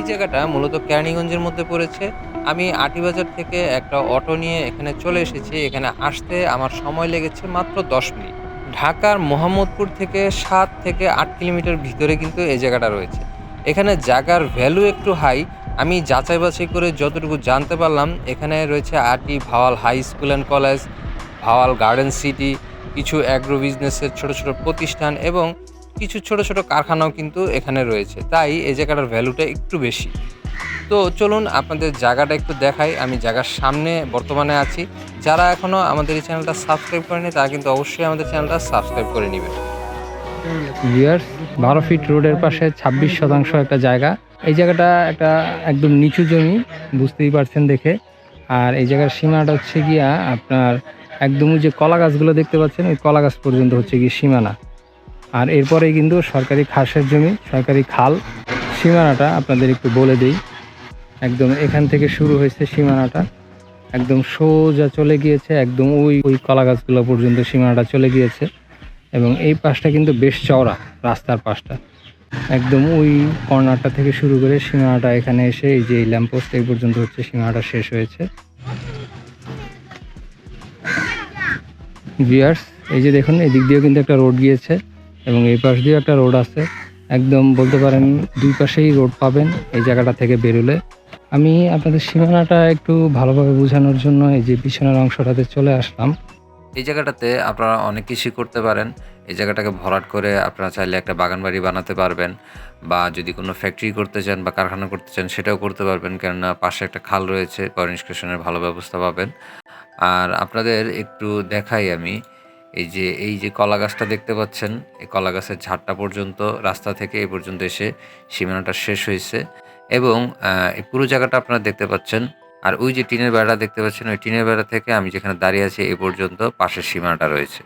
এই জায়গাটা মূলত কেরানীগঞ্জের মধ্যে পড়েছে। আমি আটিবাজার থেকে একটা অটো নিয়ে এখানে চলে এসেছি। এখানে আসতে আমার সময় লেগেছে মাত্র দশ মিনিট। ঢাকার মোহাম্মদপুর থেকে সাত থেকে আট কিলোমিটার ভিতরে কিন্তু এই জায়গাটা রয়েছে। এখানে জায়গার ভ্যালু একটু হাই আমি যাচাই বাছাই করে যতটুকু জানতে পারলাম, এখানে রয়েছে Ati Bhawal high school and college Bhawal garden city কিছু অ্যাগ্রো বিজনেসের ছোট ছোট প্রতিষ্ঠান এবং কিছু ছোট ছোট কারখানাও কিন্তু এখানে রয়েছে। তাই এই জায়গাটার ভ্যালুটা একটু বেশি। তো চলুন আপনাদের জায়গাটা একটু দেখাই। আমি জায়গার সামনে বর্তমানে আছি। যারা এখনও আমাদের এই চ্যানেলটা সাবস্ক্রাইব করেনি, তারা কিন্তু অবশ্যই আমাদের চ্যানেলটা সাবস্ক্রাইব করে নেবেন। ভিউয়ার্স বারো ফিট রোডের পাশে ছাব্বিশ শতাংশ একটা জায়গা। এই জায়গাটা একটা একদম নিচু জমি, বুঝতেই পারছেন দেখে। আর এই জায়গার সীমাটা হচ্ছে গিয়া আপনার একদম যে কলা গাছগুলো দেখতে পাচ্ছেন, ওই কলা গাছ পর্যন্ত হচ্ছে গিয়ে সীমানা। আর এরপরেই কিন্তু সরকারি খাসের জমি, সরকারি খাল, সীমানাটা আপনাদের একটু বলে দিই। একদম এখান থেকে শুরু হয়েছে সীমানাটা। একদম সোজা চলে গিয়েছে, একদম ওই ওই কলা গাছগুলো পর্যন্ত সীমানাটা চলে গিয়েছে। এবং এই পাশটা কিন্তু বেশ চওড়া, রাস্তার পাশটা। একদম ওই কর্নারটা থেকে শুরু করে সীমানাটা এখানে এসে এই যে ল্যাম্পোস্ট এই পর্যন্ত হচ্ছে সীমানাটা শেষ হয়েছে। ভিয়ার্স এই যে দেখুন, এদিক দিয়েও কিন্তু একটা রোড গিয়েছে। এবং এই পাশ দিয়েও একটা রোড আছে। একদম বলতে পারেন দুই পাশেই রোড পাবেন এই জায়গাটা থেকে বেরোলে। আমি আপনাদের সীমানাটা একটু ভালোভাবে বোঝানোর জন্য এই যে পিছনের অংশটাতে চলে আসলাম। এই জায়গাটাতে আপনারা অনেক কিছুই করতে পারেন। এই জায়গাটাকে ভরাট করে আপনারা চাইলে একটা বাগান বাড়ি বানাতে পারবেন বা যদি কোনো ফ্যাক্টরি করতে চান বা কারখানা করতে চান সেটাও করতে পারবেন, কেননা পাশে একটা খাল রয়েছে নিষ্কাশনের ভালো ব্যবস্থা পাবেন। আর আপনাদের একটু দেখাই আমি এই যে এই যে কলা গাছটা দেখতে পাচ্ছেন, এই কলা গাছের ঝাড়টা পর্যন্ত, রাস্তা থেকে এই পর্যন্ত এসে সীমানাটা শেষ হয়েছে। এবং এই পুরো জায়গাটা আপনারা দেখতে পাচ্ছেন। আর ওই যে টিনের বেড়া দেখতে পাচ্ছেন, ওই টিনের বেড়া থেকে আমি যেখানে দাঁড়িয়ে আছি এই পর্যন্ত পাশের সীমানাটা রয়েছে।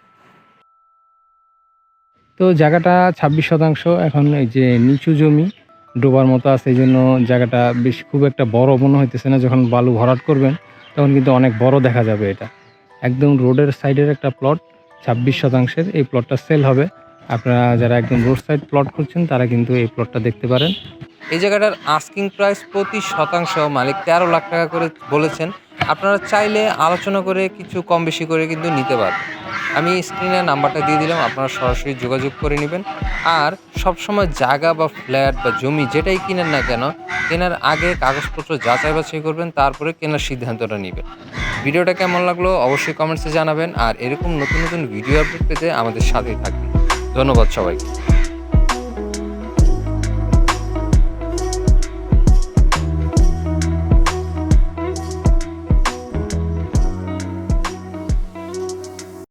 তো জায়গাটা ছাব্বিশ শতাংশ, এখন এই যে নিচু জমি ডোবার মতো আছে, এই জন্য জায়গাটা বেশ খুব একটা বড় মনে হইতেছে না, যখন বালু ভরাট করবেন, তখন কিন্তু অনেক বড় দেখা যাবে এটা। একদম রোডের সাইডের একটা প্লট ছাব্বিশ শতাংশের এই প্লটটা সেল হবে। আপনারা যারা একদম রোড সাইড প্লট করছেন তারা কিন্তু এই প্লটটা দেখতে পারেন। এই জায়গাটার আস্কিং প্রাইস প্রতি শতাংশ মালিক তেরো লাখ টাকা করে বলেছেন। আপনারা চাইলে আলোচনা করে কিছু কম বেশি করে কিন্তু নিতে পারবেন। আমি স্ক্রিনে নাম্বারটা দিয়ে দিলাম, আপনারা সরাসরি যোগাযোগ করে নেবেন। আর সবসময় জায়গা বা ফ্ল্যাট বা জমি যেটাই কিনেন না কেন, কেনার আগে কাগজপত্র যাচাই বাছাই করবেন, তারপরে কেনার সিদ্ধান্তটা নেবেন। ভিডিওটা কেমন লাগল অবশ্যই কমেন্টসে জানাবেন, আর এরকম নতুন নতুন ভিডিও আপডেট পেতে আমাদের সাথেই থাকবেন। ধন্যবাদ সবাইকে।